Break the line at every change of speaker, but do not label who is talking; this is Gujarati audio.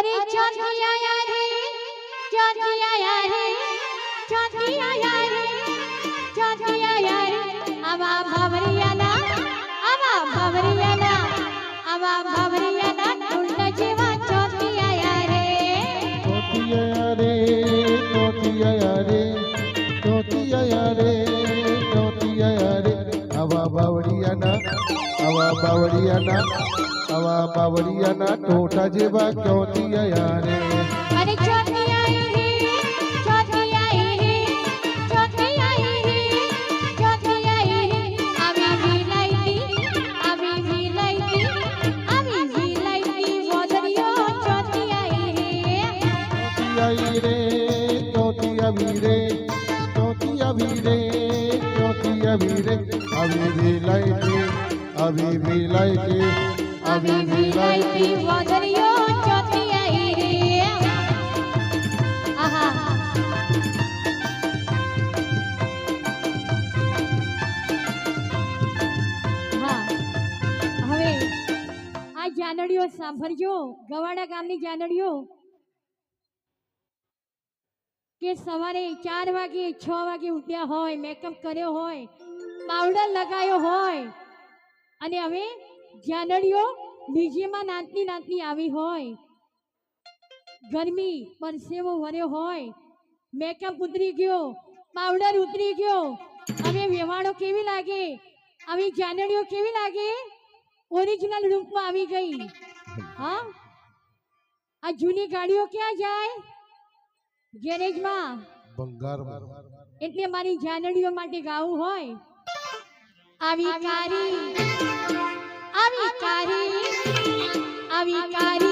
અરે ચોથી આયા રે ચોથી આયા રે ચોથી આયા રે ચોથી આયા રે આવા ભાવરિયાના આવા ભાવરિયાના આવા ભાવરિયાના ઢોલના જેવા ચોથી આયા રે
ચોટિયા રે ચોટિયા રે ચોટિયા રે ચોટિયા રે આવા બાવળિયાના આવા બાવળિયાના આવા બાવળિયાના ટોટા જેવા ચોટિયા રે
અરે ચોથી આઈ રે ચોથી આઈ રે ચોથી આઈ રે ચોથી આઈ રે આવી વિલાઈતી આવી વિલાઈતી આવી વિલાઈતી મોદરીઓ ચોથી આઈ રે
ચોટિયા રે ચોટિયા વીરે ચોટિયા વીરે આવી વિલાય કે આવી વિલાય કે આવી
આવી
વિલાય
હા હવે આ જાનડીઓ સાંભળજો ગવાડા ગામની જાનડીઓ કે સવારે ચાર વાગે છ વાગે ઉઠ્યા હોય મેકઅપ કર્યો હોય પાવડર લગાયો હોય અને હવે જાનડીઓ ડીજેમાં નાતની નાતની આવી હોય. ગરમી પરસેવો વર્યો હોય. મેકઅપ ઉતરી ગયો પાવડર ઉતરી ગયો. હવે વેવાણો કેવી લાગે? આવી જાનડીઓ કેવી લાગે? ઓરિજિનલ રૂપમાં આવી ગઈ. હા? આ જૂની ગાડીઓ ક્યાં જાય? ગેરેજમાં.
બંગારમાં
એટલે મારી જાનડીઓ માટે ગાવું હોય. આવી કારી. આવી કારી આવી કારી